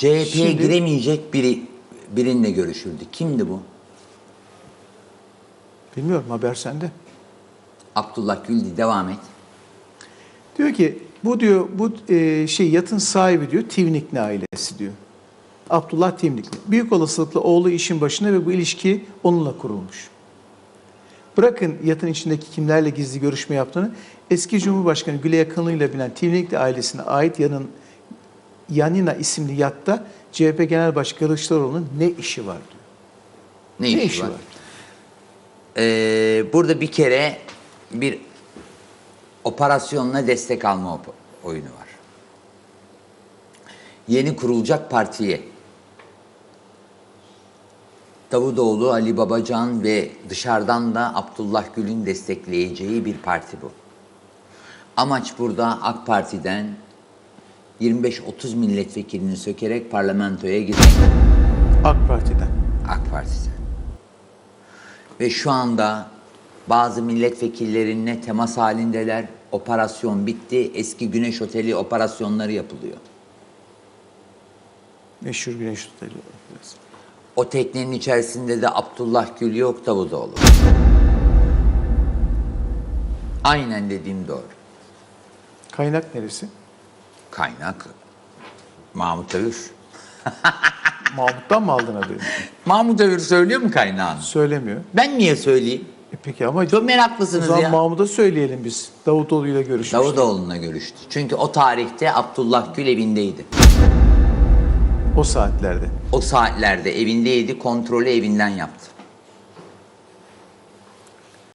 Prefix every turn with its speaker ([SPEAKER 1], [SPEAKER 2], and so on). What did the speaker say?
[SPEAKER 1] CHP'ye
[SPEAKER 2] Şimdi-
[SPEAKER 1] giremeyecek biri birinle görüşüldü. Kimdi bu?
[SPEAKER 2] Bilmiyorum haber sende.
[SPEAKER 1] Abdullah Gül devam et.
[SPEAKER 2] Diyor ki bu diyor bu e, şey yatın sahibi diyor Tivnikli ailesi diyor. Abdullah Tivnikli. Büyük olasılıkla oğlu işin başında ve bu ilişki onunla kurulmuş. Bırakın yatın içindeki kimlerle gizli görüşme yaptığını, eski Cumhurbaşkanı Gül'e yakınlığıyla bilinen Tivnikli ailesine ait yanın Yanina isimli yatta CHP Genel Başkanı Kılıçdaroğlu'nun ne işi var diyor.
[SPEAKER 1] Ne, işi, var? Ee, burada bir kere bir operasyonla destek alma op- oyunu var. Yeni kurulacak partiye Davutoğlu, Ali Babacan ve dışarıdan da Abdullah Gül'ün destekleyeceği bir parti bu. Amaç burada AK Parti'den 25-30 milletvekilini sökerek parlamentoya gitmek.
[SPEAKER 2] AK Parti'den.
[SPEAKER 1] AK Parti'den. Ve şu anda bazı milletvekillerinle temas halindeler. Operasyon bitti. Eski Güneş Oteli operasyonları yapılıyor.
[SPEAKER 2] Meşhur Güneş Oteli.
[SPEAKER 1] O teknenin içerisinde de Abdullah Gül yok Davutoğlu. Aynen dediğim doğru.
[SPEAKER 2] Kaynak neresi?
[SPEAKER 1] Kaynak Mahmut Övür.
[SPEAKER 2] Mahmut'tan mı aldın haberi?
[SPEAKER 1] Mahmut Övür söylüyor mu kaynağını?
[SPEAKER 2] Söylemiyor.
[SPEAKER 1] Ben niye söyleyeyim?
[SPEAKER 2] E peki ama
[SPEAKER 1] Çok
[SPEAKER 2] o
[SPEAKER 1] meraklısınız
[SPEAKER 2] zaman
[SPEAKER 1] ya.
[SPEAKER 2] Mahmut'a söyleyelim biz. Davutoğlu ile görüşmüş.
[SPEAKER 1] Davutoğlu'na görüştü. Çünkü o tarihte Abdullah Gül evindeydi.
[SPEAKER 2] O saatlerde.
[SPEAKER 1] O saatlerde evindeydi, kontrolü evinden yaptı.